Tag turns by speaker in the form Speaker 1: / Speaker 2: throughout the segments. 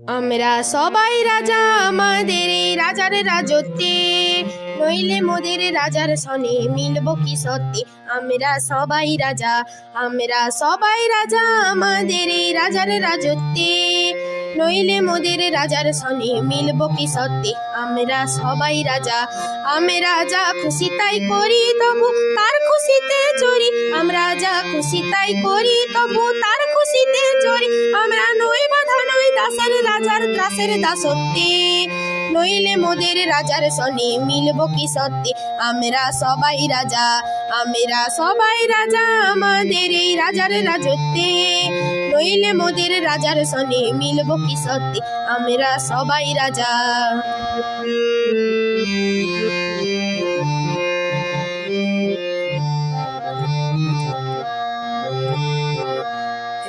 Speaker 1: আমরা সবাই রাজা, আমাদের রাজার রাজত্বে। নইলে মোদের রাজার সনে মিলব কি সত্যি? আমরা সবাই রাজা, আমরা সবাই রাজা, আমাদের রাজার রাজত্বে। নইলে মোদের রাজার সনে মিলব কি সত্যি? আমরা সবাই রাজা, আমরা যা খুশি তাই করি তবু তার খুশিতে চড়ি। আমরা যা খুশি তাই করি তবু তার খুশিতে চড়ি। আমরা নই বাধা রাজার ত্রাসের সত্যি নইলে মোদের রাজার সনে মিলব কি সত্যি? আমরা সবাই রাজা, আমরা সবাই রাজা, আমাদের এই রাজার রাজত্বে। নইলে মোদের রাজার সনে মিলব কি সত্যি? আমরা সবাই রাজা।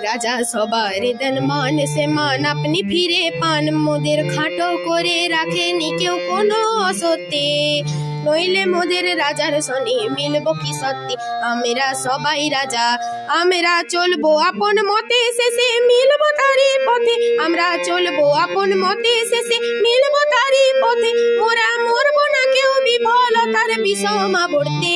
Speaker 1: রাজা সবার দেন মান সে মান আপনি ফিরে পান, মোদের খাটো করে রাখেনি কেউ কোনো অসত্যে নইলে মোদের রাজার সনে মিলব কি সত্যি? আমরা সবাই রাজা, আমরা চলবো আপন মতে শেষে মিলব তারি পথে। আমরা চলবো আপন মতে শেষে মিলব তারি পথে। মোরা মরবো না কেউ বিফলতার বিষমা পড়তে